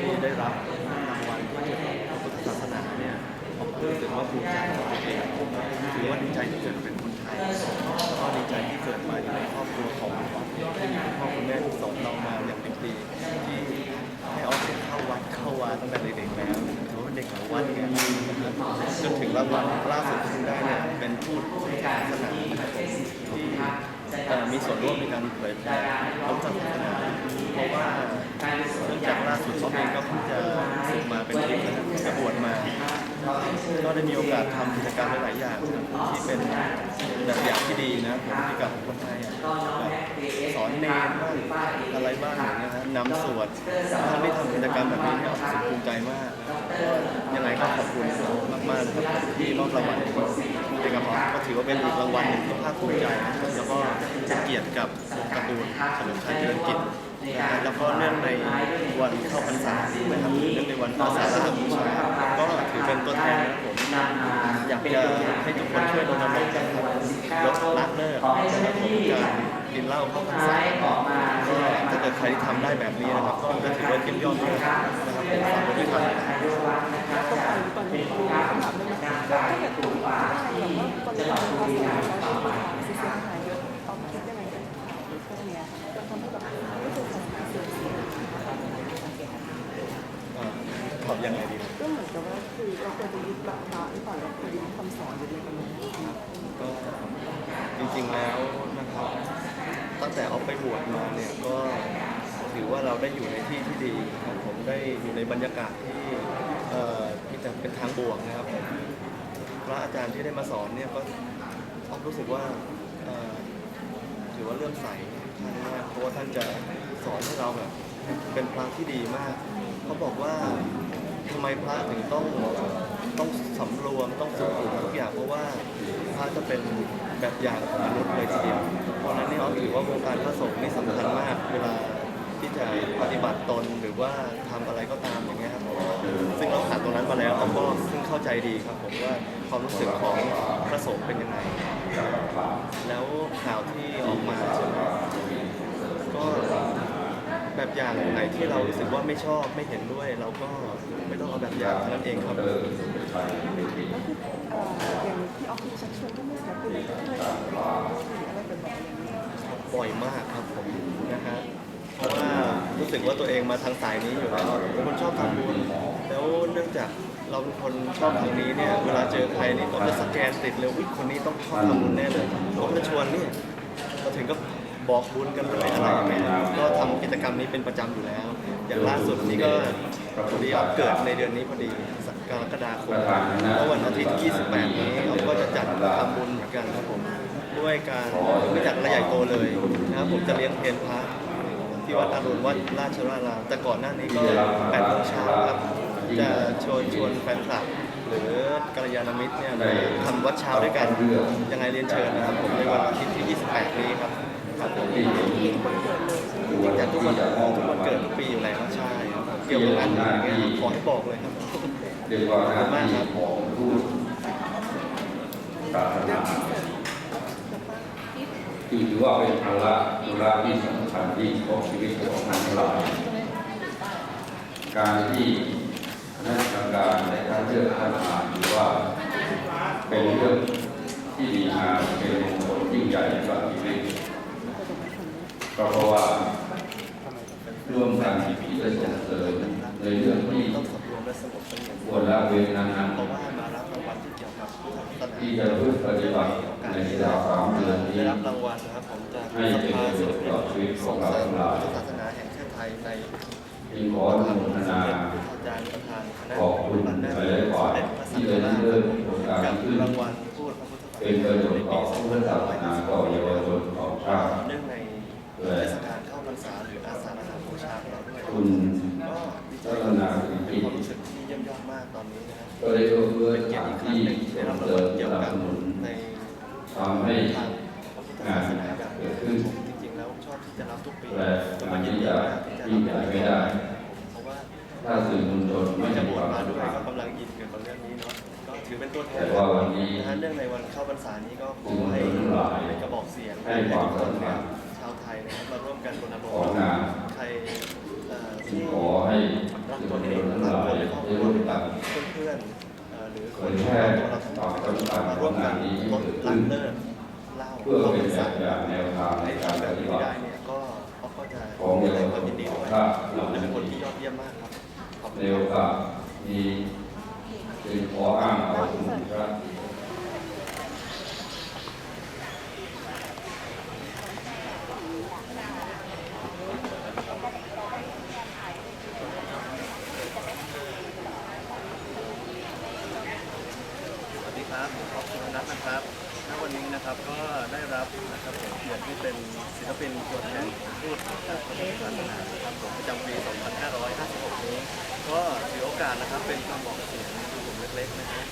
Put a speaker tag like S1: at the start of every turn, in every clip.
S1: ที่ได้รับรางวัลที่เกี่ยวกับพระพุทธศาสนาเนี่ยผมรู้สึกว่าภูมิใจในตัวเองถือว่าดีใจที่เกิดเป็นคนไทยแล้วก็ดีใจที่เกิดมาอยู่ในครอบครัวของที่มีคุณพ่อคุณแม่ที่สอนเรามาอย่างเป็นปีที่ให้ออฟได้เข้าวัดเข้าวาตั้งแต่เด็กๆแล้วถือว่าเด็กของวัดเนี่ยนะจนถึงรางวัลล่าสุดที่ได้เนี่ยเป็นทูตศาสนานะครับผมที่เอ่มีส่วนร่วมในการเผยแพร่ระพุทธศาสนา เพราะว่าเนื่องจากล่าสุดเขาเองก็เพิ่งจะศึกมาเป็นคริสต์นะครับจะบวชมา ก็ได้มีโอกาสทำกิจกรรมหลายๆอย่างที่เป็นแบบอย่างที่ดีนะผมที่กับคนไทยอะแบบสอนเนรบ้างอะไรบ้างอย่างเงี้ยนะนำสวดท่าได้ทำกิจกรรมแบบนี้เนี่ยรู้สึกภูมิใจมากยังไงก็ขอบคุณมากๆนะครับที่มอบรางวัลให้เด็กกับผมก็ถือว่าเป็นอีกรางวัลหนึ่งที่ภาคภูมิใจนะแล้วก็เกียรติกับการ์ตูนเฉลิมชัยเจริญกิจน แล้วก็เนื่องในวันเข้าพรรษานะครับเนื่องในวันอาสาฬหบูชาก็ถือเป็นตัวแทนนะครับผมอยากจะให้ทุกคนช่วยรณรงค์กันครับลดละเลิกนะครับผมการกินเหล้าเข้าพรรษาก็ถ้าเกิดใครที่ทำได้แบบนี้นะครับ ก็จะถือว่าเยี่ยมยอดนะครับผมฝากไว้ด้วยครับ
S2: ตรงไปก่อนเป็นครูถามได้ไหมถ้าเกิดถูกได้แบบว่าปริมาณภาษีเราใช้เสียหายเยอะต้องคิดยังไงกันก็เนี้ยจะทำให้แบบไม่ถูกศาสนาเสื่อมเสีย
S1: อ่าตอบ ยังไงดี
S2: ก็เหมือนกับว่าคือเราควรจะยึดหลักพระหรือเปล่าเราควรยึดคำสอนหรืออะไรประมาณนี้
S1: ก็จริงๆแล้วนะครับ ตั้งแต่ออกไปบวชมาเนี่ยก็ถือว่าเราได้อยู่ในที่ที่ดีครับผมได้อยู่ในบรรยากาศที่เอ่อมีแต่เป็นทางบวกนะครับผมพระอาจารย์ที่ได้มาสอนเนี่ยก็ออกรู้สึกว่าเอ่อถือว่าเลื่อมใสท่านมากเพราะว่าท่านจะสอนให้เราแบบเป็นพระที่ดีมาก เขาบอกว่า ทำไมพระถึงต้องต้องสำรวมต้องสุขุมทุกอย่างเพราะว่าพระจะเป็นแบบอย่างของมนุษย์เลยทีเดียวเพราะฉะนั้นนี่เราถือว่าวงการพระสงฆ์นี่สำคัญมากเวลาที่จะปฏิบัติตนหรือว่าทำอะไรก็ตามอย่างเงี้ยครับผมซึ่งเราผ่านตรงนั้นมาแล้วเราก็ซึ่งเข้าใจดีครับผมว่าความรู้สึกของพระสงฆ์เป็นยังไง แล้วข่าวที่ออกมาก็ แบบอย่างไหนที่เรารู้สึกว่าไม่ชอบไม่เห็นด้วย เราก็ไม่ต้องเอาแบบอย่างเท่านั้นเองครับ
S2: ก็คือเอ่ออย่างที่ออฟฟิศชักชวนก็ไม่ศิลปินก็เคยอะไรแบบนี้อย่างเงี้ย
S1: บ่อยมากครับผมนะฮะเพราะว่ารู้สึกว่าตัวเองมาทางสายนี้อยู่แล้วเป็นคนชอบทำบุญแล้วเนื่องจากเราเป็นคนชอบทางนี้เนี่ยเวลาเจอใครนี่ก็จะสแกนติดเลยอุ๊ยคนนี้ต้องชอบทำบุญแน่เลยผมจะชวนนี่ก็ถึงก็บอกบุญกันเลยอะไรอย่างเงี้ยก็ทำ กิจกรรมนี้เป็นประจำอยู่แล้ว อย่างล่าสุดนี่ก็พอดีออฟเกิดในเดือนนี้พอดีกรกฎาคมแล้ววันอาทิตย์ที่28นี้ออฟก็จะจัดทำบุญเหมือนกันครับผมด้วยการไม่จัดระใหญ่โตเลยนะครับผมจะเลี้ยงเพลพระที่วัดอรุณวัดราชวรารามแต่ก่อนหน้านี้ก็8โมงเช้าครับจะชวนชวนแฟนคลับ หรือกัลยาณมิตรเนี่ยทำวัดเช้าด้วยกันยังไงเรียนเชิญนะครับผมในวันอาทิตย์ที่ 28 นี้ครับ ครับผม
S2: ที่ทุกคนเกิดเลย
S1: จริงๆจัดทุกวันทุกวันเกิดทุกปีอยู่แล้วใช่ครับเกี่ยวกับงานอะไรเงี้ยขอให้บอกเลยครับ
S3: เรียกว่าหน้า
S1: ขอบคุณมากค
S3: ที่
S1: รับ
S3: ของผู้ศาสนาที่ถือว่าเป็นภาระธุระที่สำคัญที่ของชีวิตของท่านทั้งหลายการที่คณะกรรมการในท่านเลือกท่านมาถือว่าเป็นเรื่องที่ดีงามเป็นมงคลยิ่งใหญ่สำหรับชีวิต ก็เพราะว่าร่วมกันที่จะส่งเสริมในเรื่องที่
S1: ต้วมและเสงี่ยม
S3: ควรละเว้นนั้น
S1: ที่
S3: จะพึ่งปฏิบัติในราวสามเดือนนี้
S1: ได้รับรางวัลนะครับผมจาก
S3: ให้เป็นประโยชน์ต่อชีวิตของเราทั้งหลาย
S1: ศาสนาแห่งประเทศไทยใน
S3: จึงขออนุโมทนาขอบคุณหลายๆฝ่ายที่ได้เริ่มโครงการขึ้นเป็นประโยชน์ต่อ
S1: ใน
S3: พุทธศาสนาต่อเยาวชนของชาติ
S1: ก็
S3: ได้เอื้อเฟื้อส
S1: เกียร
S3: ถาน
S1: อีกครั้ง
S3: ที่
S1: หนึ่งที่ได้
S3: ส่
S1: รับ
S3: ง
S1: รา
S3: เสริ
S1: ล
S3: ม
S1: เกี่ยว
S3: สนั
S1: กั
S3: บสนุน
S1: ในทางานาแบบนี้ผมจริงๆแล้วชอบที่จะรับทุกปี
S3: และ
S1: ผม
S3: งาน
S1: น
S3: ที่จะ
S1: ที่จะ
S3: ยิ่งใหญ่ไม่ได้ถ้าสื่อมวลชนไม่
S1: จะบว
S3: ค
S1: ช
S3: วามา
S1: ด้วยก็กำลังอินเกี่ยวกับเรื่องนี้เนาะก็ถือเป็นตัวแทน
S3: แต่ว่าวันนี้
S1: นะฮะเนื่องในวันเข้าพรรษานี้ก็ขอให้เป็นกระบอกเสียง
S3: ให้ความสำคัญ
S1: ชาวไทยนะครับมาร่วมกันรณรง
S3: ของ
S1: ค์
S3: งาน
S1: ใครเอ่อ
S3: จึง
S1: ที่
S3: ขอให้
S1: รัก
S3: สื่อ
S1: ตัว หรือ
S3: เผ
S1: คน
S3: ยแพร่
S1: เราทำ
S3: ต่อ
S1: กิจ
S3: ป
S1: กรร
S3: ฏิ
S1: ม
S3: บัติ
S1: มา
S3: ข
S1: ร่ว
S3: ง
S1: มกั
S3: งานนนี้ที่
S1: ลด
S3: เกิด
S1: ละ
S3: ขึ้น
S1: เลิกเล้า
S3: เพื่อ
S1: เป็
S3: นแบบอย่างแนวทางในการปฏิบัติ
S1: ข
S3: อง
S1: แส
S3: เยาว
S1: ความ
S3: ช
S1: ยิ
S3: น
S1: นดี
S3: ขอ
S1: ด้
S3: งข้าเหล่า
S1: และ
S3: นี้
S1: เป็นคนที่ยอดเยี่ยมมากครับขอบคุณ
S3: ในโอกาสนี้จึงขออ้างเอาสมุนพระ
S1: สวัสดีครับผมขอบคุณนัทนะครับณ วันนี้นะครับก็ได้รับนะครับผมเกียรติที่เป็นศิลปินตัวแทนพูดจาระพุทศาสนานะครับผมประจำปี 2556 นี้ ก็ถือโอกาสนะครับเป็นคำบอกเสียงกลุ่มเล็กๆนะฮะ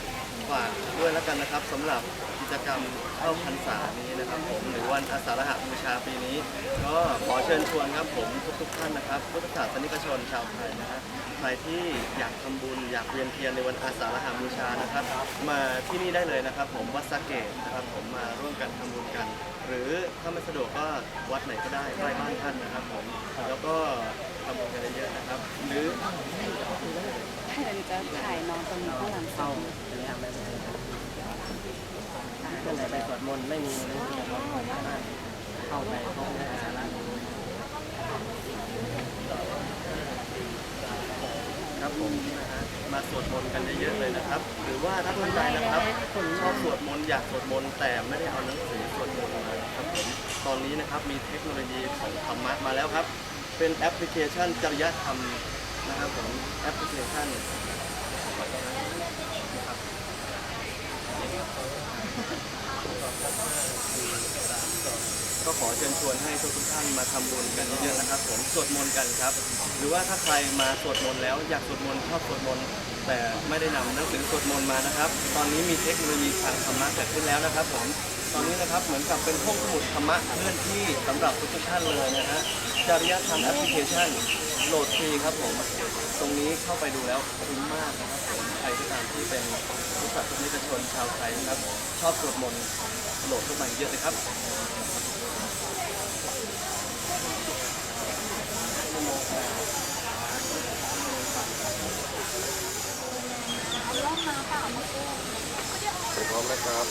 S1: ฝากด้วยแล้วกันนะครับสำหรับ จกรรมเข้าพรรษานี้นะครับผมหรือวันอาสาฬหบูชาปีนี้ ก็ขอเชิญชวนครับผมทุกๆท่านนะครับพุทธศาสนิกชนชาวไทยนะฮะใครที่อยากทำบุญอยากเวียนเทียนในวันอาสาฬหบูชานะครับ มาที่นี่ได้เลยนะครับ ผมวัดสะเกตนะครับผมมาร่วมกันทำบุญกัน หรือถ้าไม่สะดวกก็วัดไหนก็ได้ใกล้บ้านท่านนะครับผมแล้วก็ทำบุญกันเยอะๆนะครับ หรือ
S2: ให้เราจะถ่ายน้องตรงนี้ข้างหลังเศ ร้า
S4: ก็เลยไปสวดมนต์ไม่มีเลยเข้าไปห้องอาสาฬ
S1: ครับผมนะฮะมาสวดมนต์กันเยอะๆเลยนะครับ หรือว่าถ้าท่านใดนะครับชอบสวดมนต์อยากสวดมนต์แต่ไม่ได้เอาหนังสือสวดมนต์มานะครับผมตอนนี้นะครับมีเทคโนโลยีของธรรมะมาแล้วครับ เป็นแอปพลิเคชันจริยธรรมนะครับผมแอปพลิเคชันนะครับ ก็ขอเชิญชวนให้ทุกทุกท่านมาทำบุญกันเยอะๆนะครับ ผมสวดมนต์กันครับ หรือว่าถ้าใครมาสวดมนต์แล้วอยากสวดมนต์ชอบสวดมนต์แต่ไม่ได้นำหนังสือสวดมนต์มานะครับ ตอนนี้มีเทคโนโลยีทางธรรมะเกิดขึ้นแล้วนะครับ ผมตอนนี้นะครับเหมือนกับเป็นห้องสมุดธรรมะเคลื่อนที่สำหรับทุกๆท่านเลยนะฮะจริยธรรมแอปพลิเคชันโหลดฟรีครับผม ตรงนี้เข้าไปดูแล้วคุ้มมากนะครับผมใครที่ตามที่เป็นผู้สัตว์นิกชนชาวไทยนะครับ ชอบสวดมนต์ โหลดเข้ามาเยอะเลยครับ
S5: พร้อมนะครับ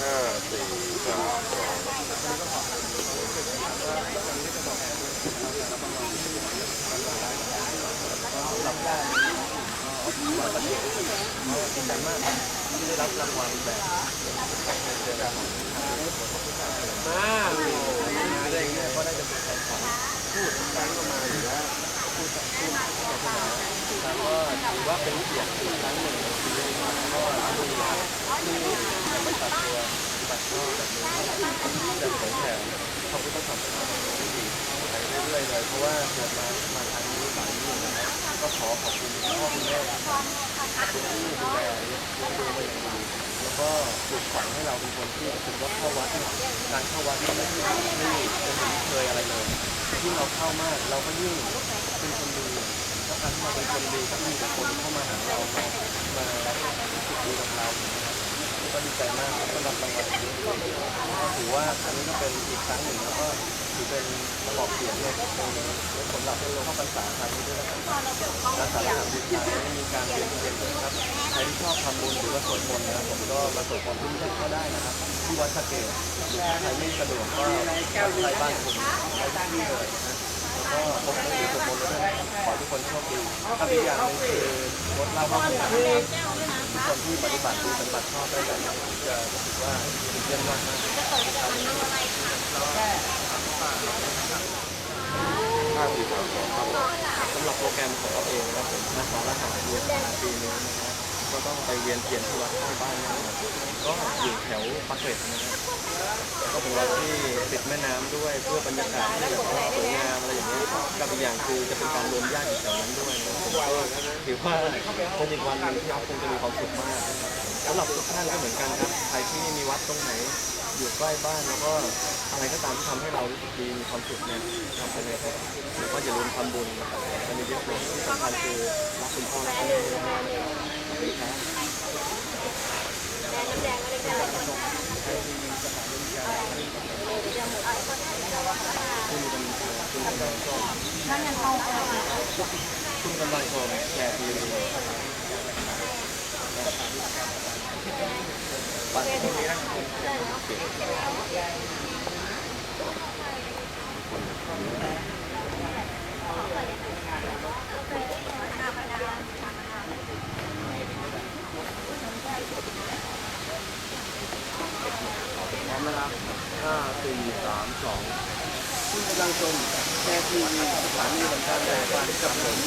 S5: ห้าสี่สามสอง
S1: ดีใจมากที่ได้รับรางวัลแบบ มาได้ไงก็ได้จะเป็นแทนขอพูดครั้งออกมาหรือว่าพูดกับพูดแล้วก็ถือว่าเป็นเกียรติอีกครั้งหนึ่งในชีวิตก็ดีครับที่ปฏิบัติตัวปฏิบัติชอแบบนี้จะเผยแผ่พระพุทธศาสนาที่ดีไปเรื่อยๆเลยเพราะว่าเกิดมามาทางนี้สายนี้นะครับก็ขอขอบคุณพ่อคุณแม่ขอบคุณที่ดูแลเลี้ยงดูมาอย่างดีแล ก็ปลูกฝังให้เราเป็นคนที่ถือว่าเข้าวัดเนี่ยการเข้าวัดนี่ไม่ใช่ไม่เป็นเหมือนเคยอะไรเลยยิ่งเราเข้ามากเราก็ยิ่งเป็นคนดีแล้วการที่เราเป็นคนดีก็มีแต่คนเข้ามาหาเรามามารู้สึกดีกับเรานะครับก็ดีใจมากที่ได้รับรางวัลนี้ก็ถือว่าอันนี้ก็เป็นอีกครั้งหนึ่งแล้วก็ ถือเป็นระบอกเสียงในในในผลลัพธ์ในเข้าพรรษาครั้งนี้ด้วยนะครับอาสาฬหบูชาเนี่ยมีการเรียนเรียนกันะครับใครที่ชอบทำบุญหรือว่าสวดมนต์นะผมก็มาสวดมนต์ที่นี่ก็ได้นะครับ ที่วัดสะเกดหรือถ้าใครไม่สะดวกก็ใช้บ้านคุณใช้ที่นี่เลยนะ ก็พกหนังสือสวดมนต์แล้วด้วยขอให้ทุกคนโชคดีถ้าอีกอย่างหนึงคืองดเหล้าเมาสุรานครับทุกคนที่ปฏิบัติดีปฏิบัติชอบได้แบบนี้จะรู้สึกว่าเยี่ยมมากมาก
S5: ห้าสี่สามสองครับผม
S1: สำหรับโปรแกรมของเราเองนะครับผมมาสอนรหัสบูชาปีนี้นะครับ ก็ต้องไปเวียนเทียนที่วัดใกล้บ้านนี่นะครับก็อยู่แถวปากเกร็ดนะครับก็เป็นวัดที่ติดแม่น้ำด้วยเพื่อบรรยากาศที่แบบว่าสวยงามอะไรอย่างเงี้ยกับอีกอย่างคือจะเป็นการรวมญาติอยู่แถวนั้นด้วยนะครับผมก็ถือว่าเป็นอีกวันหนึงที่เราคงจะมีความสุขมากสำหรับทุกท่านก็เหมือนกันครับใครที่มีวัดตรงไหน อยู่ใกล้บ้านแล้วก็อะไรก็ตามที่ทำให้เรารู้สึกดีมีความสุขเนี่ยทำไปเลยครับแล้วก็อย่าลืมทำบุญนะครับกันเยอะๆเลยที่สำคัญคือรักคุณพ่อและคุณแม่ คุณกำลังชมแชร์ทีวีและ
S5: พร้อมนะค รับห้าสี่สามสอง
S6: ที่กำลังชมแชร์ทีวีสถานีบรรทัดแต่วันกับผม